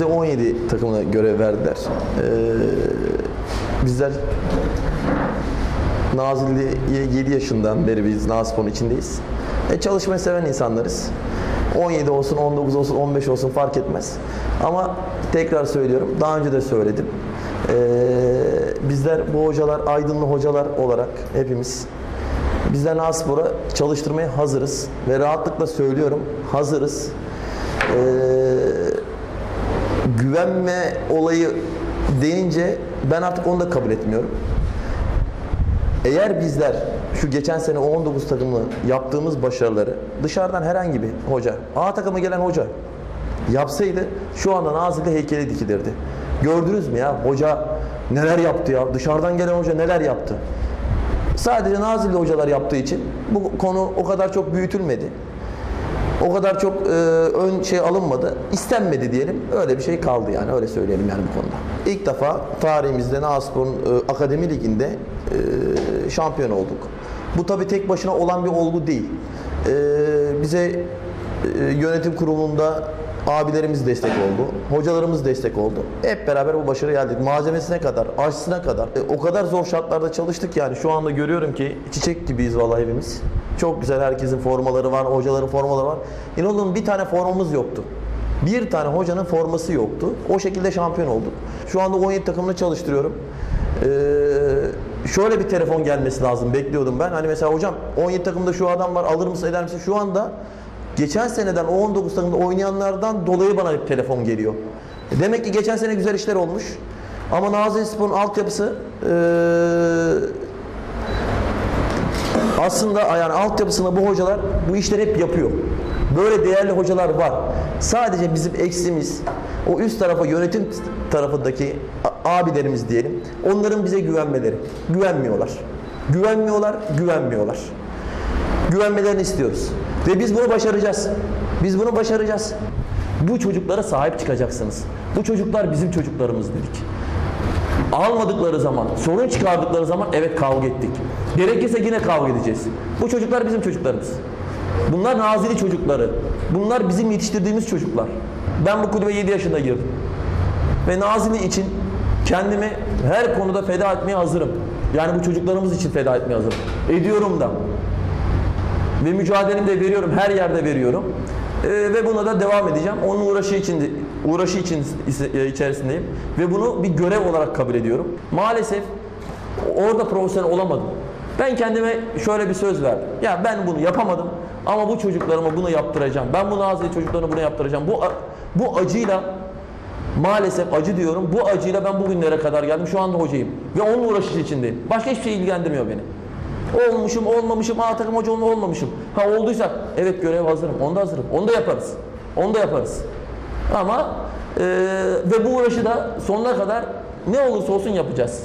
U17 takımına görev verdiler. Ee, bizler Nazilli'ye 7 yaşından beri biz Naspor'un içindeyiz. E, çalışmayı seven insanlarız. 17 olsun, 19 olsun, 15 olsun fark etmez. Ama tekrar söylüyorum, daha önce de söyledim. Ee, bizler bu hocalar, aydınlı hocalar olarak hepimiz bizler Naspor'a çalıştırmaya hazırız. Ve rahatlıkla söylüyorum, hazırız. Ee, güvenme olayı deyince ben artık onu da kabul etmiyorum. Eğer bizler şu geçen sene o 19 takımlı yaptığımız başarıları dışarıdan herhangi bir hoca, A takıma gelen hoca yapsaydı şu anda Nazilli heykeli dikilirdi. Gördünüz mü ya hoca neler yaptı ya dışarıdan gelen hoca neler yaptı. Sadece Nazilli hocalar yaptığı için bu konu o kadar çok büyütülmedi. O kadar çok e, ön şey alınmadı. istenmedi diyelim. Öyle bir şey kaldı yani. Öyle söyleyelim yani bu konuda. İlk defa tarihimizde Naspor'un e, Akademi Ligi'nde e, şampiyon olduk. Bu tabii tek başına olan bir olgu değil. E, bize e, yönetim kurulunda abilerimiz destek oldu. Hocalarımız destek oldu. Hep beraber bu başarıya geldik. Malzemesine kadar, aşısına kadar. E, o kadar zor şartlarda çalıştık yani. Şu anda görüyorum ki çiçek gibiyiz vallahi hepimiz. Çok güzel herkesin formaları var, hocaların formaları var. İnanın bir tane formamız yoktu. Bir tane hocanın forması yoktu. O şekilde şampiyon olduk. Şu anda 17 takımını çalıştırıyorum. Ee, şöyle bir telefon gelmesi lazım. Bekliyordum ben. Hani mesela hocam 17 takımda şu adam var alır mısın eder misin? Şu anda geçen seneden o 19 takımda oynayanlardan dolayı bana bir telefon geliyor. E Demek ki geçen sene güzel işler olmuş. Ama Nazilli Spor'un altyapısı ee, aslında yani altyapısında bu hocalar bu işleri hep yapıyor. Böyle değerli hocalar var. Sadece bizim eksimiz o üst tarafa yönetim tarafındaki abilerimiz diyelim. Onların bize güvenmeleri. Güvenmiyorlar. Güvenmiyorlar, güvenmiyorlar. Güvenmelerini istiyoruz. Ve biz bunu başaracağız. Biz bunu başaracağız. Bu çocuklara sahip çıkacaksınız. Bu çocuklar bizim çocuklarımız dedik. Almadıkları zaman, sorun çıkardıkları zaman evet kavga ettik. Gerekirse yine kavga edeceğiz. Bu çocuklar bizim çocuklarımız. Bunlar Nazilli çocukları. Bunlar bizim yetiştirdiğimiz çocuklar. Ben bu kulübe 7 yaşında girdim. Ve Nazilli için kendimi her konuda feda etmeye hazırım. Yani bu çocuklarımız için feda etmeye hazırım. Ediyorum da. Ve mücadelemi de veriyorum, her yerde veriyorum. Ee, ve buna da devam edeceğim. Onun uğraşı için uğraşı için ise- içerisindeyim ve bunu bir görev olarak kabul ediyorum. Maalesef orada profesyonel olamadım. Ben kendime şöyle bir söz verdim. Ya ben bunu yapamadım ama bu çocuklarıma bunu yaptıracağım. Ben bu Nazilli çocuklarına bunu yaptıracağım. Bu bu acıyla maalesef acı diyorum. Bu acıyla ben bugünlere kadar geldim. Şu anda hocayım ve onun uğraşı içindeyim. Başka hiçbir şey ilgilendirmiyor beni. Olmuşum, olmamışım, A takım hoca olma, olmamışım. Ha olduysak, evet görev hazırım, onu da hazırım. Onu da yaparız. Onu da yaparız. Ama e, ve bu uğraşı da sonuna kadar ne olursa olsun yapacağız.